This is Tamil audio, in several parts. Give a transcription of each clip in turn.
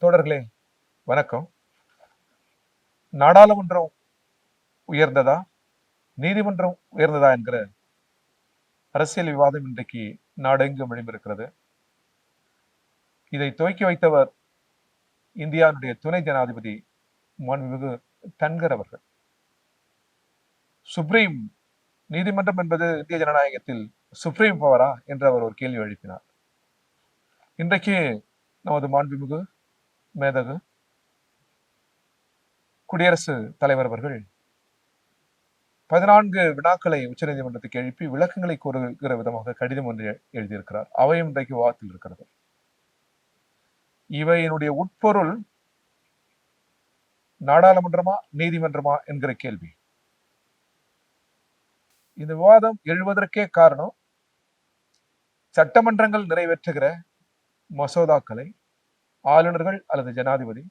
தோழர்களே வணக்கம். நாடாளுமன்றம் உயர்ந்ததா? நீதிமன்றம் உயர்ந்ததா என்கிற அரசியல் விவாதம் இன்றைக்கு நாடெங்கும் விளிம்பிருக்கிறது. இதை துவக்கி வைத்தவர் இந்தியாவுடைய துணை ஜனாதிபதி மாண்புமிகு தன்கர் அவர்கள். சுப்ரீம் நீதிமன்றம் என்பது இந்திய ஜனநாயகத்தில் சுப்ரீம் பவரா? என்று அவர் ஒரு கேள்வி எழுப்பினார். இன்றைக்கு நமது மாண்புமிகு மேதகு குடியரசு தலைவர் அவர்கள் பதினான்கு வினாக்களை உச்சநீதிமன்றத்துக்கு எழுப்பி விளக்கங்களை கூறுகிற விதமாக கடிதம் ஒன்று எழுதியிருக்கிறார். அவையும் இன்றைக்கு வாத்தில் இருக்கிறது. இவையினுடைய உட்பொருள் நாடாளுமன்றமா நீதிமன்றமா என்கிற கேள்வி. இந்த விவாதம் எழுவதற்கே காரணம் சட்டமன்றங்கள் நிறைவேற்றுகிற மசோதாக்களை ஆளுநர்கள் அல்லது ஜனாதிபதி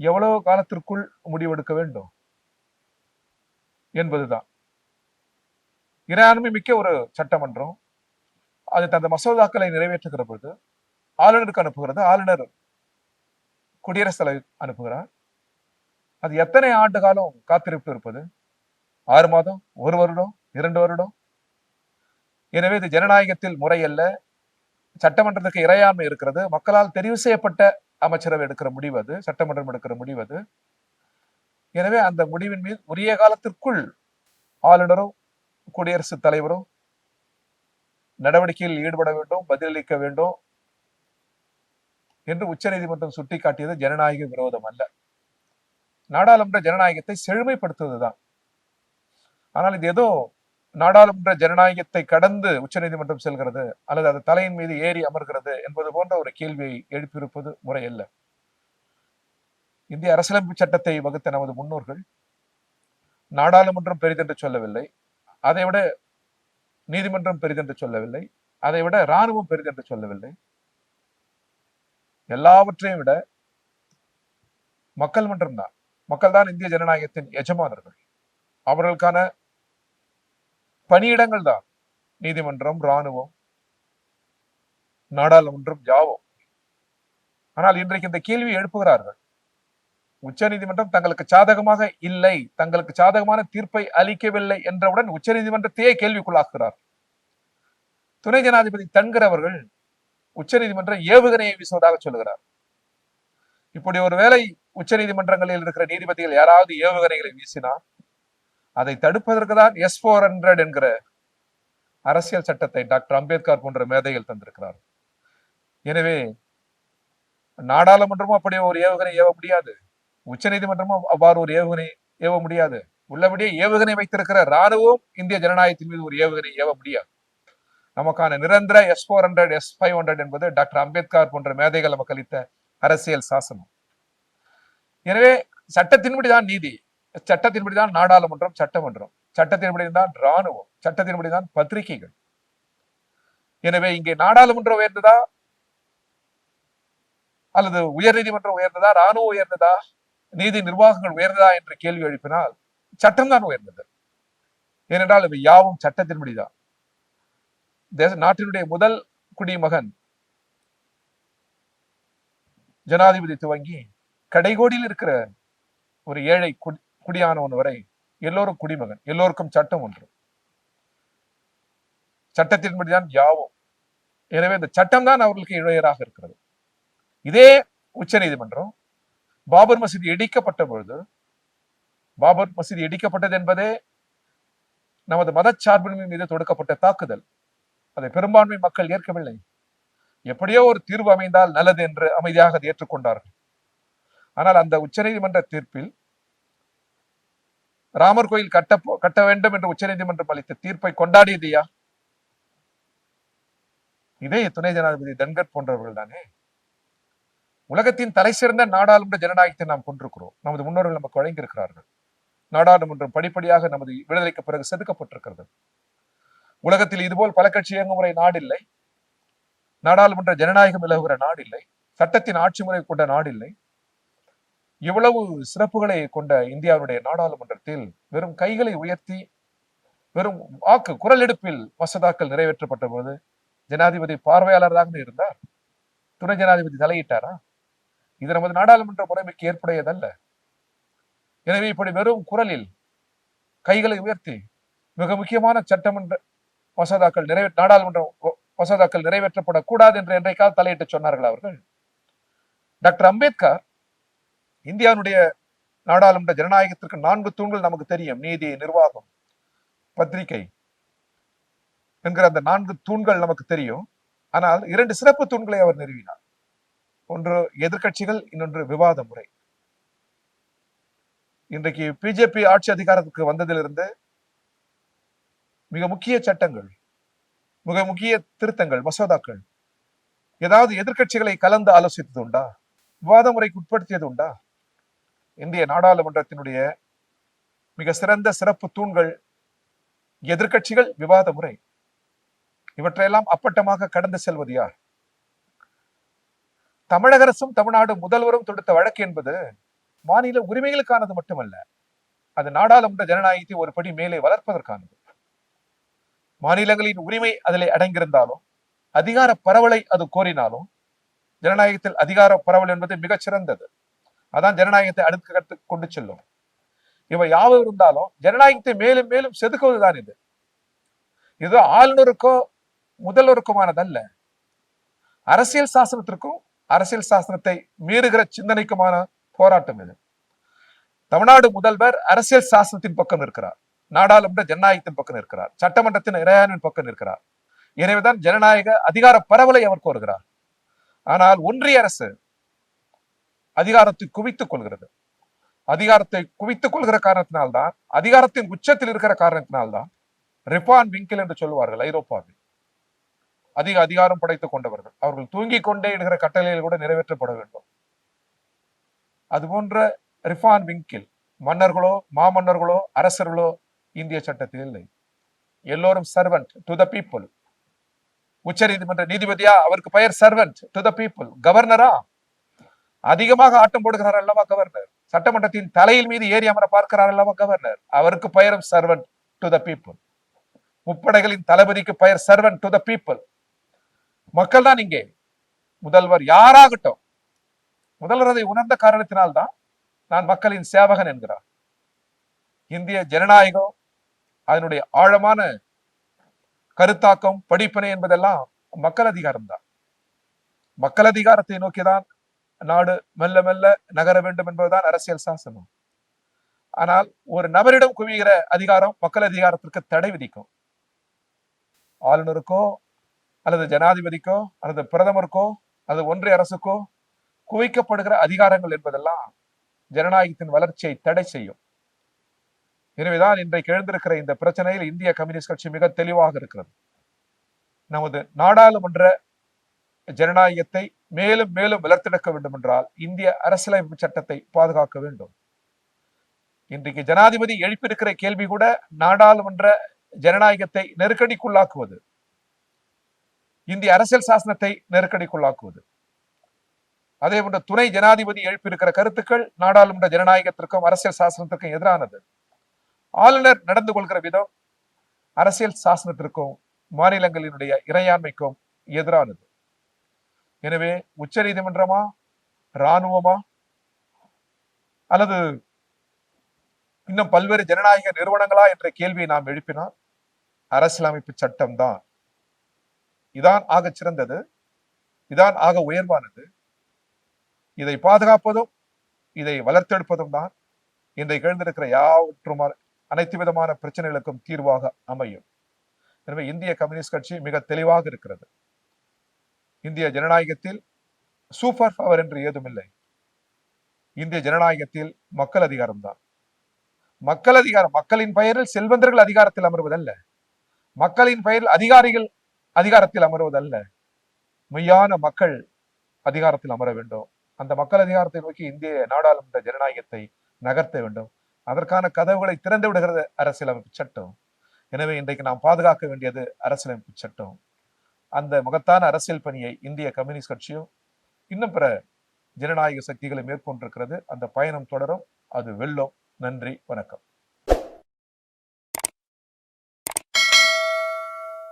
எவ்வளவு காலத்திற்குள் முடிவெடுக்க வேண்டும் என்பதுதான். இறையாண்மை மிக்க ஒரு சட்டமன்றம். அது தந்த மசோதாக்களை நிறைவேற்றுகிற பொழுது ஆளுநருக்கு அனுப்புகிறது. ஆளுநர் குடியரசுத் தலைவர் அனுப்புகிறார். அது எத்தனை ஆண்டு காலம் காத்திருப்பு இருப்பது? ஆறு மாதம்? ஒரு வருடம்? இரண்டு வருடம்? எனவே இது ஜனநாயகத்தில் முறையல்ல சட்டமன்றத்துக்கு இறையாண்மை இருக்கிறது. மக்களால் தெரிவு செய்யப்பட்ட அமைச்சரவை எடுக்கிற முடிவு அது. சட்டமன்றம் எடுக்கிற முடிவு அது. எனவே அந்த முடிவின் மீது உரிய காலத்திற்குள் ஆளுநரும் குடியரசுத் தலைவரும் நடவடிக்கையில் ஈடுபட வேண்டும் பதிலளிக்க வேண்டும் என்று உச்சநீதிமன்றம் சுட்டிக்காட்டியது ஜனநாயக விரோதம் அல்ல. நாடாளுமன்ற ஜனநாயகத்தை செழுமைப்படுத்துவதுதான் ஆனால் இது ஏதோ நாடாளுமன்ற ஜனநாயகத்தை கடந்து உச்சநீதிமன்றம் செல்கிறது அல்லது அது தலையின் மீது ஏறி அமர்கிறது என்பது போன்ற ஒரு கேள்வியை எழுப்பியிருப்பது முறையல்ல. இந்திய அரசியலமைப்பு சட்டத்தை வகுத்த நமது முன்னோர்கள் நாடாளுமன்றம் பெரிதென்று சொல்லவில்லை. அதை விட நீதிமன்றம் பெரிதென்று சொல்லவில்லை. அதை விட இராணுவம் பெரிதென்று சொல்லவில்லை. எல்லாவற்றையும் விட மக்கள் மன்றம் தான் மக்கள் தான் இந்திய ஜனநாயகத்தின் எஜமானர்கள். அவர்களுக்கான பணியிடங்கள் தான் நீதிமன்றம் இராணுவம் நாடாளுமன்றம் யாவும். ஆனால் இன்றைக்கு இந்த கேள்வி எழுப்புகிறார்கள். உச்ச நீதிமன்றம் தங்களுக்கு சாதகமாக இல்லை தங்களுக்கு சாதகமான தீர்ப்பை அளிக்கவில்லை என்றவுடன் உச்ச நீதிமன்றத்தையே கேள்விக்குள்ளாக்குகிறார் துணை ஜனாதிபதி தன்கர் அவர்கள் உச்ச நீதிமன்றம் ஏவுகணையை வீசுவதாக சொல்லுகிறார். இப்படி ஒரு வேளை உச்ச நீதிமன்றங்களில் இருக்கிற நீதிபதிகள் யாராவது ஏவுகணைகளை வீசினால் அதை தடுப்பதற்கு தான் எஸ் போர் ஹண்ட்ரட் என்கிற அரசியல் சட்டத்தை டாக்டர் அம்பேத்கர் போன்ற மேதைகள் தந்திருக்கிறார் எனவே நாடாளுமன்றமும் அப்படியே ஒரு ஏவுகணை ஏவ முடியாது. உச்ச நீதிமன்றமும் அவ்வாறு ஒரு ஏவுகணை ஏவ முடியாது. உள்ளபடியே ஏவுகணை வைத்திருக்கிற ராணுவம் இந்திய ஜனநாயகத்தின் மீது ஒரு ஏவுகணை ஏவ முடியாது. நமக்கான நிரந்தர S four hundred S five hundred என்பது டாக்டர் அம்பேத்கர் போன்ற மேதைகள் நமக்கு அளித்த அரசியல் சாசனம். எனவே சட்டத்தின்படிதான் நீதி. சட்டத்தின்படி தான் நாடாளுமன்றம் சட்டமன்றம். சட்டத்தின்படி தான் இராணுவம் சட்டத்தின்படி தான் பத்திரிகைகள். எனவே இங்கே நாடாளுமன்றம் உயர்ந்ததா? அல்லது உயர் நீதிமன்றம் உயர்ந்ததா? ராணுவம் உயர்ந்ததா? நீதி நிர்வாகங்கள் உயர்ந்ததா என்று கேள்வி எழுப்பினால் சட்டம்தான் உயர்ந்தது. ஏனென்றால் இவை யாவும் சட்டத்தின்படிதான். தேச நாட்டினுடைய முதல் குடிமகன் ஜனாதிபதி துவங்கி கடைகோடியில் இருக்கிற ஒரு ஏழை குடியானவன் வரை எல்லோரும் குடிமகன் எல்லோருக்கும் சட்டம் ஒன்று. சட்டத்தின்படிதான் யாவும். எனவே இந்த சட்டம் தான் அவர்களுக்கு இழையராக இருக்கிறது. இதே உச்ச நீதிமன்றம் பாபர் மசீதி இடிக்கப்பட்ட பொழுது பாபர் மசீதி இடிக்கப்பட்டது என்பதே நமது மதச்சார்பின்மை மீது தொடுக்கப்பட்ட தாக்குதல். அதை பெரும்பான்மை மக்கள் ஏற்கவில்லை. எப்படியோ ஒரு தீர்வு அமைந்தால் நல்லது என்று அமைதியாக அதை ஏற்றுக்கொண்டார்கள். ஆனால் அந்த உச்சநீதிமன்ற தீர்ப்பில் ராமர் கோயில் கட்ட கட்ட வேண்டும் என்று உச்சநீதிமன்றம் அளித்த தீர்ப்பை கொண்டாடியதையா? இதே துணை ஜனாதிபதி தன்கர் போன்றவர்கள் தானே? உலகத்தின் தலை சிறந்த நாடாளுமன்ற ஜனநாயகத்தை நாம் கொண்டிருக்கிறோம். நமது முன்னோர்கள் நமக்கு வழங்கியிருக்கிறார்கள். நாடாளுமன்றம் படிப்படியாக நமது விடுதலைக்கு பிறகு செதுக்கப்பட்டிருக்கிறது. உலகத்தில் இதுபோல் பல கட்சி இயங்குமுறை நாடில்லை. நாடாளுமன்ற ஜனநாயகம் விலகுகிற நாடில்லை. சட்டத்தின் ஆட்சி முறை கொண்ட நாடில்லை. இவ்வளவு சிறப்புகளை கொண்ட இந்தியாவுடைய நாடாளுமன்றத்தில் வெறும் கைகளை உயர்த்தி வெறும் வாக்கு குரல் எடுப்பில் மசோதாக்கள் நிறைவேற்றப்பட்ட போது ஜனாதிபதி பார்வையாளராக இருந்தார். துணை ஜனாதிபதி தலையிட்டாரா? இது நமது நாடாளுமன்ற முறைமைக்கு ஏற்புடையதல்ல. எனவே இப்படி வெறும் குரலில் கைகளை உயர்த்தி மிக முக்கியமான சட்டமன்ற மசோதாக்கள் நிறைவே நாடாளுமன்ற மசோதாக்கள் நிறைவேற்றப்படக்கூடாது என்று என்றைக்காவது தலையிட்டு சொன்னார்கள் அவர்கள்? டாக்டர் அம்பேத்கர் இந்தியாவுடைய நாடாளுமன்ற ஜனநாயகத்திற்கு நான்கு தூண்கள் நமக்கு தெரியும். நீதி நிர்வாகம் பத்திரிகை என்கிற அந்த நான்கு தூண்கள் நமக்கு தெரியும். ஆனால் இரண்டு சிறப்பு தூண்களை அவர் நிறுவினார். ஒன்று எதிர்கட்சிகள் இன்னொன்று விவாத முறை. இன்றைக்கு பிஜேபி ஆட்சி அதிகாரத்துக்கு வந்ததிலிருந்து மிக முக்கிய சட்டங்கள் மிக முக்கிய திருத்தங்கள் மசோதாக்கள் ஏதாவது எதிர்கட்சிகளை கலந்து ஆலோசித்தது உண்டா? விவாத முறைக்கு உட்படுத்தியது உண்டா? இந்திய நாடாளுமன்றத்தினுடைய மிக சிறந்த சிறப்பு தூண்கள் எதிர்கட்சிகள் விவாத முறை. இவற்றையெல்லாம் அப்பட்டமாக கடந்து செல்வது யார்? தமிழக அரசும் தமிழ்நாடு முதல்வரும் தொடுத்த வழக்கு என்பது மாநில உரிமைகளுக்கானது மட்டுமல்ல அது நாடாளுமன்ற ஜனநாயகத்தை ஒரு படி மேலே வளர்ப்பதற்கானது. மாநிலங்களின் உரிமை அதில் அடங்கியிருந்தாலும் அதிகார பரவலை அது கோரினாலும் ஜனநாயகத்தில் அதிகார பரவல் என்பது மிகச் சிறந்தது. அதான் ஜனநாயகத்தை அடுத்த கட்டத்துக்கு கொண்டு செல்லும். இவை யாவும் இருந்தாலும் ஜனநாயகத்தை மேலும் மேலும் செதுக்குவதுதான் இது. இது ஆளுநருக்கோ முதல்வருக்குமானதல்ல. அரசியல் சாசனத்திற்கும் அரசியல் சாசனத்தை மீறுகிற சிந்தனைக்குமான போராட்டம் இது. தமிழ்நாடு முதல்வர் அரசியல் சாசனத்தின் பக்கம் இருக்கிறார் நாடாளுமன்ற ஜனநாயகத்தின் பக்கம் இருக்கிறார் சட்டமன்றத்தின் இறையாண்மையின் பக்கம் இருக்கிறார் எனவேதான் ஜனநாயக அதிகார பரவலை அவர் கோருகிறார். ஆனால் ஒன்றிய அரசு அதிகாரத்தை குவித்துக் கொள்கிறது. அதிகாரத்தை குவித்துக் கொள்கிற காரணத்தினால்தான் அதிகாரத்தின் உச்சத்தில் இருக்கிற காரணத்தினால்தான் ரிப்பான் விங்கில் என்று சொல்லுவார்கள் ஐரோப்பாவில். அதிக அதிகாரம் படைத்துக் கொண்டவர்கள். அவர்கள் தூங்கிக் கொண்டே இடுகிற கட்டளையில் கூட நிறைவேற்றப்பட வேண்டும். அதுபோன்ற ரிஃபான் விங்கில் மன்னர்களோ மாமன்னர்களோ அரசர்களோ இந்திய சட்டத்தில் இல்லை. எல்லோரும் சர்வன்ட் டு த பீப்புள் உச்ச நீதிமன்ற நீதிபதியா? அவருக்கு பெயர் சர்வன்ட் டு த பீப்புள் கவர்னரா அதிகமாக ஆட்டம் போடுகிறார் அல்லவா கவர்னர்? சட்டமன்றத்தின் தலையில் மீது ஏறி அமர பார்க்கிறார் அல்லவா கவர்னர்? அவருக்கு பெயரும் சர்வன் டு த பீப்புள் முப்படைகளின் தளபதிக்கு பெயர் சர்வன் டு த பீப்புள் மக்கள் தான் இங்கே. முதல்வர் யாராகட்டும். முதல்வர் அதை உணர்ந்த காரணத்தினால்தான் நான் மக்களின் சேவகன் என்கிறார். இந்திய ஜனநாயகம் அதனுடைய ஆழமான கருத்தாக்கம் படிப்பினை என்பதெல்லாம் மக்கள் அதிகாரம் தான் மக்கள் அதிகாரத்தை நோக்கிதான் நாடு மெல்ல மெல்ல நகர வேண்டும் என்பதுதான் அரசியல் சாசனம். ஆனால் ஒரு நபரிடம் குவிகிற அதிகாரம் மக்கள் அதிகாரத்திற்கு தடை விதிக்கும். ஆளுநருக்கோ அல்லது ஜனாதிபதிக்கோ அல்லது பிரதமருக்கோ அல்லது ஒன்றிய அரசுக்கோ குவிக்கப்படுகிற அதிகாரங்கள் என்பதெல்லாம் ஜனநாயகத்தின் வளர்ச்சியை தடை செய்யும். எனவேதான் இன்றைக்கு எழுந்திருக்கிற இந்த பிரச்சனையில் இந்திய கம்யூனிஸ்ட் கட்சி மிக தெளிவாக இருக்கிறது. நமது நாடாளுமன்ற ஜனநாயகத்தை மேலும் மேலும் வளர்த்தெடுக்க வேண்டும் என்றால் இந்திய அரசியலமைப்பு சட்டத்தை பாதுகாக்க வேண்டும். இன்றைக்கு ஜனாதிபதி எழுப்பியிருக்கிற கேள்வி கூட நாடாளுமன்ற ஜனநாயகத்தை நெருக்கடிக்குள்ளாக்குவது. இந்திய அரசியல் சாசனத்தை நெருக்கடிக்குள்ளாக்குவது. அதே போன்ற துணை ஜனாதிபதி எழுப்பியிருக்கிற கருத்துக்கள் நாடாளுமன்ற ஜனநாயகத்திற்கும் அரசியல் சாசனத்திற்கும் எதிரானது. ஆளுநர் நடந்து கொள்கிற விதம் அரசியல் சாசனத்திற்கும் மாநிலங்களினுடைய இறையாண்மைக்கும் எதிரானது. எனவே உச்ச நீதிமன்றமா? இராணுவமா? அல்லது இன்னும் பல்வேறு ஜனநாயக நிறுவனங்களா என்ற கேள்வியை நாம் எழுப்பினால் அரசியலமைப்பு சட்டம் தான் இதான் ஆக சிறந்தது. இதான் ஆக உயர்வானது. இதை பாதுகாப்பதும் இதை வளர்த்தெடுப்பதும் தான் இன்றைக்கு எழுந்திருக்கிற யாவற்றும் அனைத்து விதமான பிரச்சனைகளுக்கும் தீர்வாக அமையும். எனவே இந்திய கம்யூனிஸ்ட் கட்சி மிக தெளிவாக இருக்கிறது. இந்திய ஜனநாயகத்தில் சூப்பர் பவர் என்று ஏதுமில்லை இந்திய ஜனநாயகத்தில் மக்கள் அதிகாரம்தான் மக்கள் அதிகாரம் மக்களின் பெயரில் செல்வந்தர்கள் அதிகாரத்தில் அமர்வதல்ல. மக்களின் பெயரில் அதிகாரிகள் அதிகாரத்தில் அமர்வதல்ல. மெய்யான மக்கள் அதிகாரத்தில் அமர வேண்டும். அந்த மக்கள் அதிகாரத்தை நோக்கி இந்திய நாடாளுமன்ற ஜனநாயகத்தை நகர்த்த வேண்டும். அதற்கான கதவுகளை திறந்து விடுகிறது அரசியலமைப்பு சட்டம். எனவே இன்றைக்கு நாம் பாதுகாக்க வேண்டியது அரசியலமைப்பு சட்டம். அந்த மகத்தான அரசியல் பணியை இந்திய கம்யூனிஸ்ட் கட்சியும் இன்னும் பிற ஜனநாயக சக்திகளை மேற்கொண்டிருக்கிறது. அந்த பயணம் தொடரும். அது வெல்லும். நன்றி. வணக்கம்.